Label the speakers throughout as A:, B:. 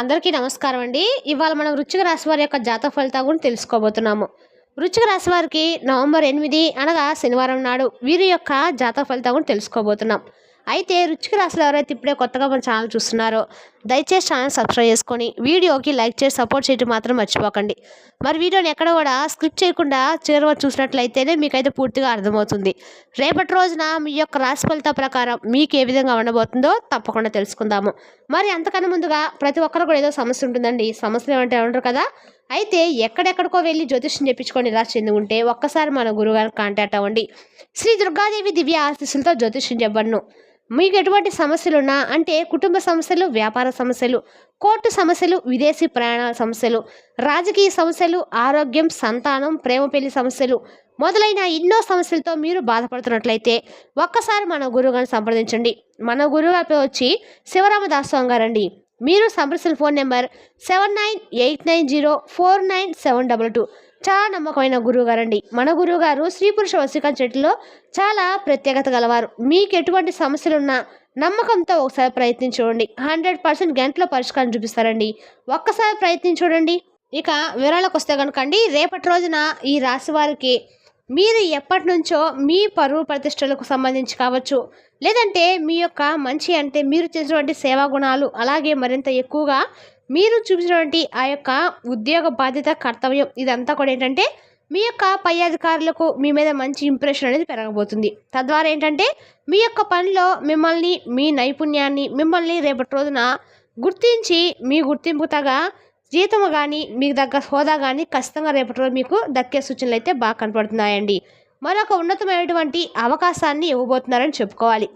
A: అందరికీ నమస్కారం అండి. ఇవాళ మనం వృచ్చిక రాశి వారి యొక్క జాతక ఫలితాలు కూడా తెలుసుకోబోతున్నాము. వృచ్చిక రాశి వారికి నవంబర్ ఎనిమిది అనగా శనివారం నాడు వీరి యొక్క జాతక ఫలితాలు కూడా తెలుసుకోబోతున్నాం. అయితే రుచికి రాసులు ఎవరైతే ఇప్పుడే కొత్తగా మన ఛానల్ చూస్తున్నారో దయచేసి ఛానల్ సబ్స్క్రైబ్ చేసుకొని వీడియోకి లైక్ చేసి సపోర్ట్ చేయడం మాత్రం మర్చిపోకండి. మరి వీడియోని ఎక్కడ కూడా స్క్రిప్ట్ చేయకుండా చివరి వరకు చూసినట్లయితేనే మీకైతే పూర్తిగా అర్థమవుతుంది. రేపటి రోజున మీ యొక్క రాశి ఫలిత ప్రకారం మీకు ఏ విధంగా ఉండబోతుందో తప్పకుండా తెలుసుకుందాము. మరి అంతకన్నా ముందుగా ప్రతి ఒక్కరు కూడా ఏదో సమస్య ఉంటుందండి. సమస్యలు ఏమంటే ఉంటారు కదా. అయితే ఎక్కడెక్కడికో వెళ్ళి జ్యోతిష్యం చెప్పించుకొని ఇలా చెంది ఉంటే ఒక్కసారి మన గురుగారిని కాంటాక్ట్ అవ్వండి. శ్రీ దుర్గాదేవి దివ్య ఆశీస్సులతో జ్యోతిష్యం చెప్పను మీకు ఎటువంటి సమస్యలు ఉన్నా అంటే కుటుంబ సమస్యలు వ్యాపార సమస్యలు కోర్టు సమస్యలు విదేశీ ప్రయాణాల సమస్యలు రాజకీయ సమస్యలు ఆరోగ్యం సంతానం ప్రేమ పెళ్ళి సమస్యలు మొదలైన ఎన్నో సమస్యలతో మీరు బాధపడుతున్నట్లయితే ఒక్కసారి మన గురువుగారిని సంప్రదించండి. మన గురువుగారి వచ్చి శివరామదాస్ స్వామి గారండి మీరు సంప్రదించిన phone number seven nine eight nine zero four nine seven double two. చాలా నమ్మకమైన గురువు గారండి మన గురువుగారు స్త్రీ పురుష వశీకరణ చెట్టులో చాలా ప్రత్యేకత గలవారు. మీకు ఎటువంటి సమస్యలున్నా నమ్మకంతో ఒకసారి ప్రయత్నించి చూడండి. హండ్రెడ్ పర్సెంట్ గంటలో పరిష్కారం చూపిస్తారండి. ఒక్కసారి ప్రయత్నించి చూడండి. ఇక వివరాలకు వస్తే కనుక అండి రేపటి రోజున ఈ రాశి వారికి మీరు ఎప్పటి నుంచో మీ పరువు ప్రతిష్టలకు సంబంధించి కావచ్చు. లేదంటే మీ యొక్క మంచి అంటే మీరు చేసినటువంటి సేవా గుణాలు అలాగే మరింత ఎక్కువగా మీరు చూపించినటువంటి ఆ యొక్క ఉద్యోగ బాధ్యత కర్తవ్యం ఇదంతా కూడా ఏంటంటే మీ యొక్క పై అధికారులకు మీ మీద మంచి ఇంప్రెషన్ అనేది పెరగబోతుంది. తద్వారా ఏంటంటే మీ యొక్క పనిలో మిమ్మల్ని మీ నైపుణ్యాన్ని మిమ్మల్ని రేపటి రోజున గుర్తించి మీ గుర్తింపు తగా జీతము కానీ మీకు దగ్గర హోదా కానీ ఖచ్చితంగా రేపటి రోజు మీకు దక్కే సూచనలు అయితే బాగా కనపడుతున్నాయండి. మరొక ఉన్నతమైనటువంటి అవకాశాన్ని ఇవ్వబోతున్నారని చెప్పుకోవాలి.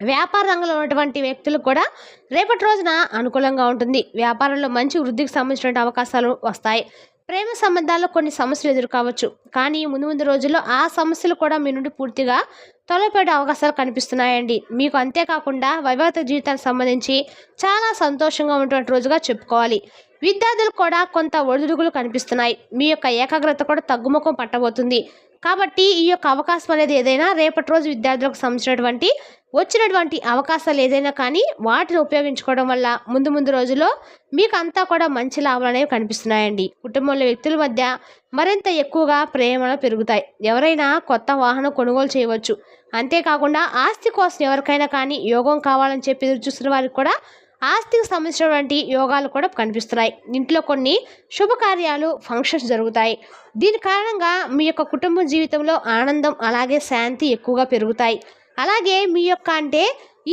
A: వ్యాపార రంగంలో ఉన్నటువంటి వ్యక్తులకు కూడా రేపటి రోజున అనుకూలంగా ఉంటుంది. వ్యాపారంలో మంచి వృద్ధికి సంబంధించినటువంటి అవకాశాలు వస్తాయి. ప్రేమ సంబంధాల్లో కొన్ని సమస్యలు ఎదుర్కోవచ్చు కానీ ముందు ముందు రోజుల్లో ఆ సమస్యలు కూడా మీ నుండి పూర్తిగా తొలగిపోయే అవకాశాలు కనిపిస్తున్నాయండి. మీకు అంతేకాకుండా వైవాహిక జీవితానికి సంబంధించి చాలా సంతోషంగా ఉన్నటువంటి రోజుగా చెప్పుకోవాలి. విద్యార్థులు కూడా కొంత ఒడిదుడుగులు కనిపిస్తున్నాయి. మీ యొక్క ఏకాగ్రత కూడా తగ్గుముఖం పట్టబోతుంది. కాబట్టి ఈ యొక్క అవకాశం అనేది ఏదైనా రేపటి రోజు విద్యార్థులకు సంబంధించినటువంటి వచ్చినటువంటి అవకాశాలు ఏదైనా కానీ వాటిని ఉపయోగించుకోవడం వల్ల ముందు ముందు రోజుల్లో మీకు అంతా కూడా మంచి లాభాలు అనేవి కనిపిస్తున్నాయండి. కుటుంబంలో వ్యక్తుల మధ్య మరింత ఎక్కువగా ప్రేమలు పెరుగుతాయి. ఎవరైనా కొత్త వాహనం కొనుగోలు చేయవచ్చు. అంతేకాకుండా ఆస్తి కోసం ఎవరికైనా కానీ యోగం కావాలని చెప్పి ఎదురు చూస్తున్న వారికి కూడా ఆస్తికి సంబంధించినటువంటి యోగాలు కూడా కనిపిస్తున్నాయి. ఇంట్లో కొన్ని శుభకార్యాలు ఫంక్షన్స్ జరుగుతాయి. దీని కారణంగా మీ యొక్క కుటుంబ జీవితంలో ఆనందం అలాగే శాంతి ఎక్కువగా పెరుగుతాయి. అలాగే మీ యొక్క అంటే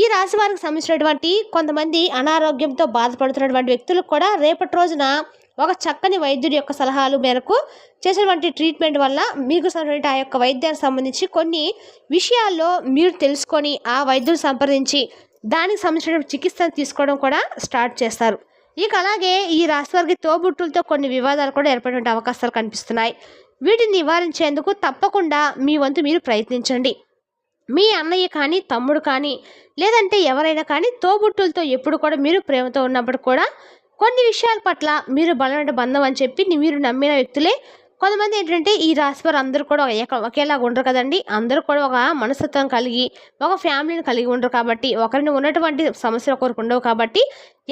A: ఈ రాశి వారికి సంబంధించినటువంటి కొంతమంది అనారోగ్యంతో బాధపడుతున్నటువంటి వ్యక్తులకు కూడా రేపటి రోజున ఒక చక్కని వైద్యుడి యొక్క సలహాలు మేరకు చేసినటువంటి ట్రీట్మెంట్ వల్ల మీకు సంబంధించిన ఆ యొక్క వైద్యానికి సంబంధించి కొన్ని విషయాల్లో మీరు తెలుసుకొని ఆ వైద్యులు సంప్రదించి దానికి సంబంధించిన చికిత్స తీసుకోవడం కూడా స్టార్ట్ చేస్తారు. ఇక అలాగే ఈ రాశి వారికి తోబుట్టులతో కొన్ని వివాదాలు కూడా ఏర్పడే అవకాశాలు కనిపిస్తున్నాయి. వీటిని నివారించేందుకు తప్పకుండా మీ వంతు మీరు ప్రయత్నించండి. మీ అన్నయ్య కానీ తమ్ముడు కానీ లేదంటే ఎవరైనా కానీ తోబుట్టులతో ఎప్పుడు కూడా మీరు ప్రేమతో ఉన్నప్పుడు కూడా కొన్ని విషయాల పట్ల మీరు బలమైన బంధం అని చెప్పి మీరు నమ్మిన వ్యక్తులే కొంతమంది ఏంటంటే ఈ రాశి వారు అందరూ కూడా ఏక ఒకేలాగా ఉండరు కదండి. అందరూ కూడా ఒక మనస్తత్వం కలిగి ఒక ఫ్యామిలీని కలిగి ఉండరు కాబట్టి ఒకరిని ఉన్నటువంటి సమస్యలు ఒకరికి ఉండవు కాబట్టి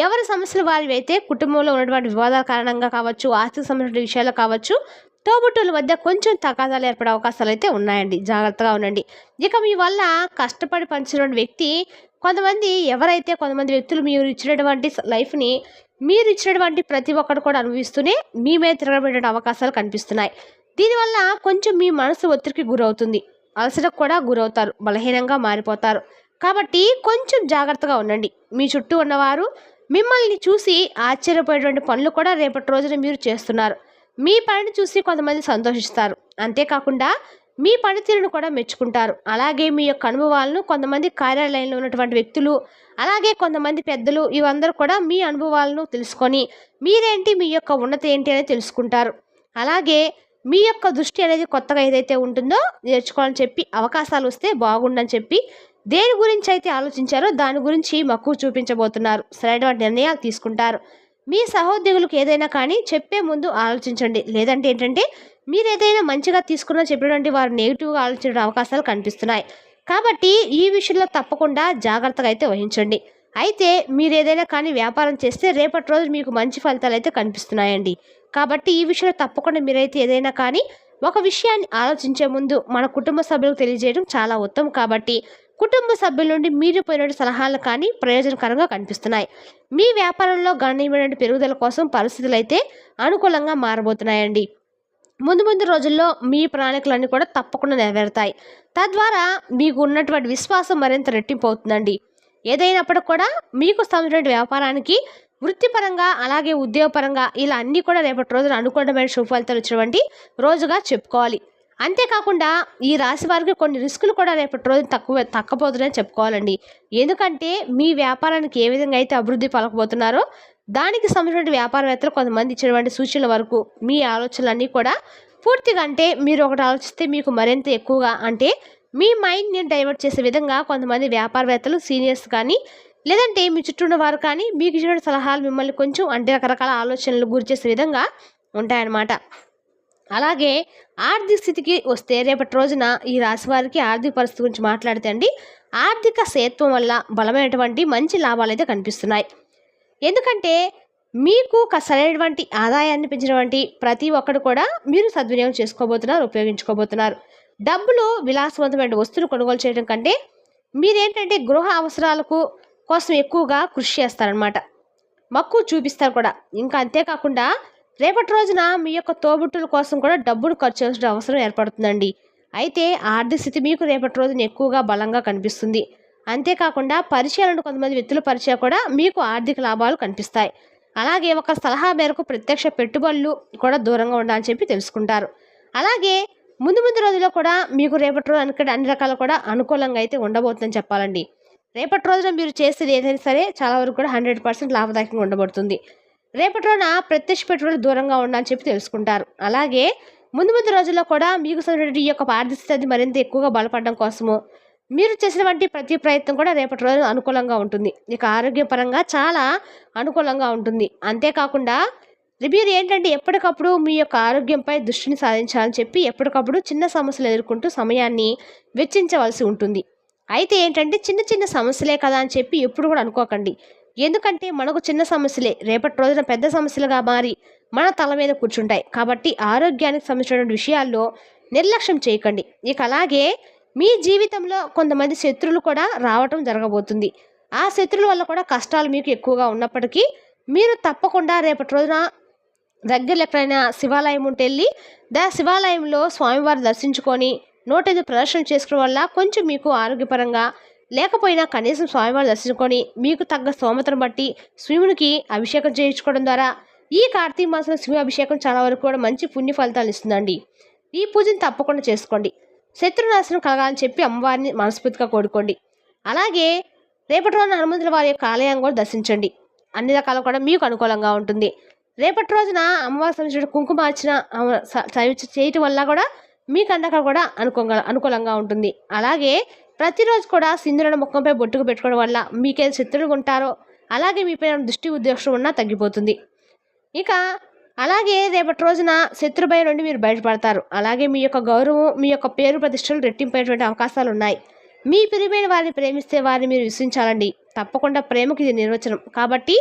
A: ఎవరి సమస్యలు వారి అయితే కుటుంబంలో ఉన్నటువంటి వివాదాల కారణంగా కావచ్చు ఆర్థిక సంబంధించిన విషయాలు కావచ్చు తోబుట్టుల మధ్య కొంచెం తగాదాలు ఏర్పడే అవకాశాలు అయితే ఉన్నాయండి. జాగ్రత్తగా ఉండండి. ఇక మీ వల్ల కష్టపడి పంచినటువంటి వ్యక్తి కొంతమంది ఎవరైతే కొంతమంది వ్యక్తులు మీరు ఇచ్చినటువంటి లైఫ్ని మీరు ఇచ్చినటువంటి ప్రతి ఒక్కరు కూడా అనుభవిస్తూనే మీ మీద తిరగబడే అవకాశాలు కనిపిస్తున్నాయి. దీనివల్ల కొంచెం మీ మనసు ఒత్తిడికి గురవుతుంది. అలసటకు కూడా గురవుతారు. బలహీనంగా మారిపోతారు. కాబట్టి కొంచెం జాగ్రత్తగా ఉండండి. మీ చుట్టూ ఉన్నవారు మిమ్మల్ని చూసి ఆశ్చర్యపోయేటువంటి పనులు కూడా రేపటి రోజున మీరు చేస్తున్నారు. మీ పనిని చూసి కొంతమంది సంతోషిస్తారు. అంతేకాకుండా మీ పనితీరును కూడా మెచ్చుకుంటారు. అలాగే మీ యొక్క అనుభవాలను కొంతమంది కార్యాలయంలో ఉన్నటువంటి వ్యక్తులు అలాగే కొంతమంది పెద్దలు ఇవందరూ కూడా మీ అనుభవాలను తెలుసుకొని మీరేంటి మీ యొక్క ఉన్నత ఏంటి అనేది తెలుసుకుంటారు. అలాగే మీ యొక్క దృష్టి అనేది కొత్తగా ఏదైతే ఉంటుందో నేర్చుకోవాలని చెప్పి అవకాశాలు వస్తే బాగుండని చెప్పి దేని గురించి అయితే ఆలోచించారో దాని గురించి మక్కువ చూపించబోతున్నారు. సరైనటువంటి నిర్ణయాలు తీసుకుంటారు. మీ సహోద్యోగులకు ఏదైనా కానీ చెప్పే ముందు ఆలోచించండి. లేదంటే ఏంటంటే మీరు ఏదైనా మంచిగా తీసుకున్నా చెప్పినటువంటి వారు నెగిటివ్గా ఆలోచించే అవకాశాలు కనిపిస్తున్నాయి. కాబట్టి ఈ విషయంలో తప్పకుండా జాగ్రత్తగా అయితే వహించండి. అయితే మీరు ఏదైనా కానీ వ్యాపారం చేస్తే రేపటి రోజు మీకు మంచి ఫలితాలు అయితే కనిపిస్తున్నాయండి. కాబట్టి ఈ విషయంలో తప్పకుండా మీరైతే ఏదైనా కానీ ఒక విషయాన్ని ఆలోచించే ముందు మన కుటుంబ సభ్యులకు తెలియజేయడం చాలా ఉత్తమం. కాబట్టి కుటుంబ సభ్యుల నుండి మీరు సలహాలు కానీ ప్రయోజనకరంగా కనిపిస్తున్నాయి. మీ వ్యాపారంలో గణనీయమైన పెరుగుదల కోసం పరిస్థితులు అయితే అనుకూలంగా మారబోతున్నాయండి. ముందు ముందు రోజుల్లో మీ ప్రణాళికలన్నీ కూడా తప్పకుండా నెరవేరుతాయి. తద్వారా మీకు ఉన్నటువంటి విశ్వాసం మరింత రెట్టింపు అవుతుందండి ఏదైనప్పటికి కూడా మీకు సంబంధించిన వ్యాపారానికి వృత్తిపరంగా అలాగే ఉద్యోగపరంగా ఇలా అన్నీ కూడా రేపటి రోజున అనుకూలమైన శుభ ఫలితాలు వచ్చినటువంటి రోజుగా చెప్పుకోవాలి. అంతేకాకుండా ఈ రాశి వారికి కొన్ని రిస్కులు కూడా రేపటి రోజు తక్కువ తక్కపోతున్నాయని చెప్పుకోవాలండి. ఎందుకంటే మీ వ్యాపారానికి ఏ విధంగా అయితే అభివృద్ధి పలకబోతున్నారో దానికి సంబంధించిన వ్యాపారవేత్తలు కొంతమంది ఇచ్చినటువంటి సూచనల వరకు మీ ఆలోచనలన్నీ కూడా పూర్తిగా అంటే మీరు ఒకటి ఆలోచిస్తే మీకు మరింత ఎక్కువగా అంటే మీ మైండ్ని డైవర్ట్ చేసే విధంగా కొంతమంది వ్యాపారవేత్తలు సీనియర్స్ కానీ లేదంటే మీ చుట్టూ ఉన్న వారు కానీ మీకు ఇచ్చిన సలహాలు మిమ్మల్ని కొంచెం అంటే రకరకాల ఆలోచనలు గురి చేసే విధంగా ఉంటాయన్నమాట. అలాగే ఆర్థిక స్థితికి వస్తే రేపటి రోజున ఈ రాశి వారికి ఆర్థిక పరిస్థితి గురించి మాట్లాడితే అండి ఆర్థిక సేత్వం వల్ల బలమైనటువంటి మంచి లాభాలు అయితే కనిపిస్తున్నాయి. ఎందుకంటే మీకు క- సరైనటువంటి ఆదాయాన్ని పెంచినటువంటి ప్రతి ఒక్కరు కూడా మీరు సద్వినియోగం చేసుకోబోతున్నారు ఉపయోగించుకోబోతున్నారు. డబ్బులు విలాసవంతమైన వస్తువులు కొనుగోలు చేయడం కంటే మీరేంటంటే గృహ అవసరాలకు కోసం ఎక్కువగా కృషి చేస్తారనమాట మక్కువ చూపిస్తారు కూడా. ఇంకా అంతేకాకుండా రేపటి రోజున మీ యొక్క తోబుట్టుల కోసం కూడా డబ్బును ఖర్చు చేయాల్సిన అవసరం ఏర్పడుతుందండి. అయితే ఆర్థిక స్థితి మీకు రేపటి రోజున ఎక్కువగా బలంగా కనిపిస్తుంది. అంతేకాకుండా పరిచయాలను కొంతమంది వ్యక్తుల పరిచయం కూడా మీకు ఆర్థిక లాభాలు కనిపిస్తాయి. అలాగే ఒక సలహా మేరకు ప్రత్యక్ష పెట్టుబడులు కూడా దూరంగా ఉండాలని చెప్పి తెలుసుకుంటారు. అలాగే ముందు ముందు రోజుల్లో కూడా మీకు రేపటి రోజు అనుక అన్ని రకాలు కూడా అనుకూలంగా అయితే ఉండబోతుందని చెప్పాలండి. రేపటి రోజున మీరు చేసేది ఏదైనా సరే చాలా వరకు కూడా హండ్రెడ్ పర్సెంట్ లాభదాయకంగా ఉండబడుతుంది. రేపటి రోజున ప్రత్యక్ష పెట్టుబడులు దూరంగా ఉండాలని చెప్పి తెలుసుకుంటారు. అలాగే ముందు ముందు రోజుల్లో కూడా మీకు సంబంధించిన ఈ యొక్క ఆర్థిక మరింత ఎక్కువగా బలపడడం కోసము మీరు చేసినటువంటి ప్రతి ప్రయత్నం కూడా రేపటి రోజు అనుకూలంగా ఉంటుంది. ఇక ఆరోగ్యపరంగా చాలా అనుకూలంగా ఉంటుంది. అంతేకాకుండా మీరు ఏంటంటే ఎప్పటికప్పుడు మీ యొక్క ఆరోగ్యంపై దృష్టిని సాధించాలని చెప్పి ఎప్పటికప్పుడు చిన్న సమస్యలు ఎదుర్కొంటూ సమయాన్ని వెచ్చించవలసి ఉంటుంది. అయితే ఏంటంటే చిన్న చిన్న సమస్యలే కదా అని చెప్పి ఎప్పుడు కూడా అనుకోకండి. ఎందుకంటే మనకు చిన్న సమస్యలే రేపటి రోజున పెద్ద సమస్యలుగా మారి మన తల మీద కూర్చుంటాయి. కాబట్టి ఆరోగ్యానికి సంబంధించిన విషయాల్లో నిర్లక్ష్యం చేయకండి. ఇక అలాగే మీ జీవితంలో కొంతమంది శత్రువులు కూడా రావటం జరగబోతుంది. ఆ శత్రువుల వల్ల కూడా కష్టాలు మీకు ఎక్కువగా ఉన్నప్పటికీ మీరు తప్పకుండా రేపటి రోజున దగ్గరలో ఎక్కడైనా శివాలయం ఉంటే వెళ్ళి దా శివాలయంలో స్వామివారు దర్శించుకొని నూటైదు ప్రదర్శన చేసుకోవడం వల్ల కొంచెం మీకు ఆరోగ్యపరంగా లేకపోయినా కనీసం స్వామివారిని దర్శించుకొని మీకు తగ్గ స్తోమతను బట్టి శివునికి అభిషేకం చేయించుకోవడం ద్వారా ఈ కార్తీక మాసంలో శివ అభిషేకం చాలా వరకు కూడా మంచి పుణ్య ఫలితాలు ఇస్తుందండి. ఈ పూజను తప్పకుండా చేసుకోండి. శత్రునాశనం కలగాలని చెప్పి అమ్మవారిని మనస్ఫూర్తిగా కోరుకోండి. అలాగే రేపటి రోజున హనుమంతుల వారి యొక్క ఆలయం కూడా దర్శించండి. అన్ని రకాలు కూడా మీకు అనుకూలంగా ఉంటుంది. రేపటి రోజున అమ్మవారి సంబంధించిన కుంకుమార్చన అమ- చేయటం వల్ల కూడా మీకు అందక కూడా అనుకూలంగా అనుకూలంగా ఉంటుంది. అలాగే ప్రతిరోజు కూడా సింధులను ముఖంపై బొట్టుకు పెట్టుకోవడం వల్ల మీకేది శత్రువులు ఉంటారో అలాగే మీపై దృష్టి ఉద్దేశం ఉన్నా తగ్గిపోతుంది. ఇక అలాగే రేపటి రోజున శత్రుభయం నుండి మీరు బయటపడతారు. అలాగే మీ యొక్క గౌరవం మీ యొక్క పేరు ప్రతిష్టలు రెట్టింపేటువంటి అవకాశాలు ఉన్నాయి. మీ ప్రియమైన వారిని ప్రేమిస్తే వారిని మీరు విశ్వించాలండి తప్పకుండా ప్రేమకు ఇది నిర్వచనం. కాబట్టి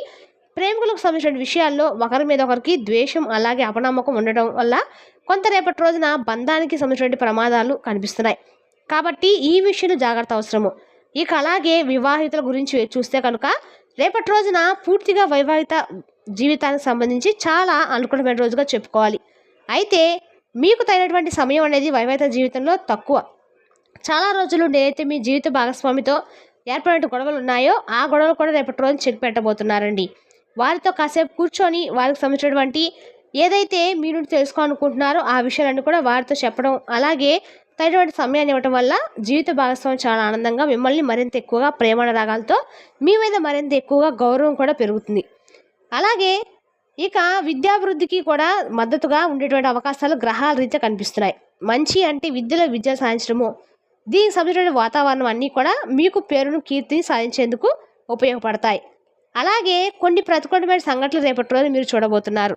A: ప్రేమికులకు సంబంధించిన విషయాల్లో ఒకరి మీద ఒకరికి ద్వేషం అలాగే అపనమ్మకం ఉండడం వల్ల కొంత రేపటి రోజున బంధానికి సంబంధించిన ప్రమాదాలు కనిపిస్తున్నాయి. కాబట్టి ఈ విషయంలో జాగ్రత్త అవసరము. ఇక అలాగే వివాహితుల గురించి చూస్తే కనుక రేపటి రోజున పూర్తిగా వైవాహిత జీవితానికి సంబంధించి చాలా అనుకూలమైన రోజుగా చెప్పుకోవాలి. అయితే మీకు తగినటువంటి సమయం అనేది వైవాహిత జీవితంలో తక్కువ. చాలా రోజులు నేనైతే మీ జీవిత భాగస్వామితో ఏర్పడిన గొడవలు ఉన్నాయో ఆ గొడవలు కూడా రేపటి రోజు చెక్ పెట్టబోతున్నారండి. వారితో కాసేపు కూర్చొని వారికి సంబంధించినటువంటి ఏదైతే మీ నుండి తెలుసుకోవాలనుకుంటున్నారో ఆ విషయాలన్నీ కూడా వారితో చెప్పడం అలాగే తగినటువంటి సమయాన్ని ఇవ్వటం వల్ల జీవిత భాగస్వామి చాలా ఆనందంగా మిమ్మల్ని మరింత ఎక్కువగా ప్రేమ రాగాలతో మీ మీద మరింత ఎక్కువగా గౌరవం కూడా పెరుగుతుంది. అలాగే ఇక విద్యాభివృద్ధికి కూడా మద్దతుగా ఉండేటువంటి అవకాశాలు గ్రహాల రీత్యా కనిపిస్తున్నాయి. మంచి అంటే విద్యలో విద్య సాధించడము దీనికి సంబంధించిన వాతావరణం అన్నీ కూడా మీకు పేరును కీర్తిని సాధించేందుకు ఉపయోగపడతాయి. అలాగే కొన్ని ప్రతికూలమైన సంఘటనలు రేపటి రోజు మీరు చూడబోతున్నారు.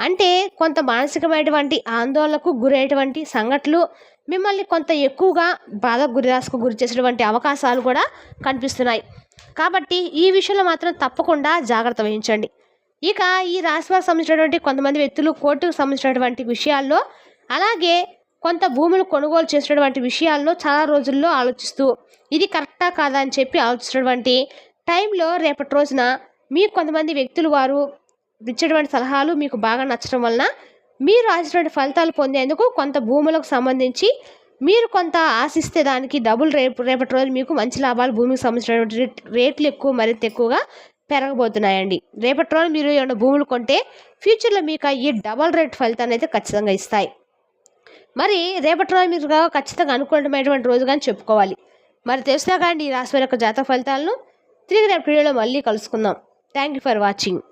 A: అంటే కొంత మానసికమైనటువంటి ఆందోళనకు గురయ్యేటువంటి సంఘటనలు మిమ్మల్ని కొంత ఎక్కువగా బాధ గురిరాసుకు గురి చేసేటువంటి అవకాశాలు కూడా కనిపిస్తున్నాయి. కాబట్టి ఈ విషయంలో మాత్రం తప్పకుండా జాగ్రత్త వహించండి. ఇక ఈ రాశి వారికి సంబంధించినటువంటి కొంతమంది వ్యక్తులు కోర్టుకు సంబంధించినటువంటి విషయాల్లో అలాగే కొంత భూములు కొనుగోలు చేసినటువంటి విషయాల్లో చాలా రోజుల్లో ఆలోచిస్తూ ఇది కరెక్టా కాదా అని చెప్పి ఆలోచిస్తున్నటువంటి టైంలో రేపటి రోజున మీ కొంతమంది వ్యక్తులు వారు ఇచ్చేటువంటి సలహాలు మీకు బాగా నచ్చడం వలన మీరు ఆశించినటువంటి ఫలితాలు పొందేందుకు కొంత భూములకు సంబంధించి మీరు కొంత ఆశిస్తే దానికి డబుల్ రేపు రేపటి రోజు మీకు మంచి లాభాలు భూమికి సంబంధించినటువంటి రేట్లు ఎక్కువ మరింత ఎక్కువగా పెరగబోతున్నాయండి. రేపటి రోజు మీరు ఏమైనా భూములు కొంటే ఫ్యూచర్లో మీకు ఈ డబల్ రేట్ ఫలితాన్ని అయితే ఖచ్చితంగా ఇస్తాయి. మరి రేపటి రోజు మీరు ఖచ్చితంగా అనుకూలమైనటువంటి రోజు కానీ చెప్పుకోవాలి. మరి తెలుసుగా కానీ ఈ రాశి యొక్క జాతక ఫలితాలను. తిరిగి రేపు వీడియోలో మళ్ళీ కలుసుకుందాం. Thank you for watching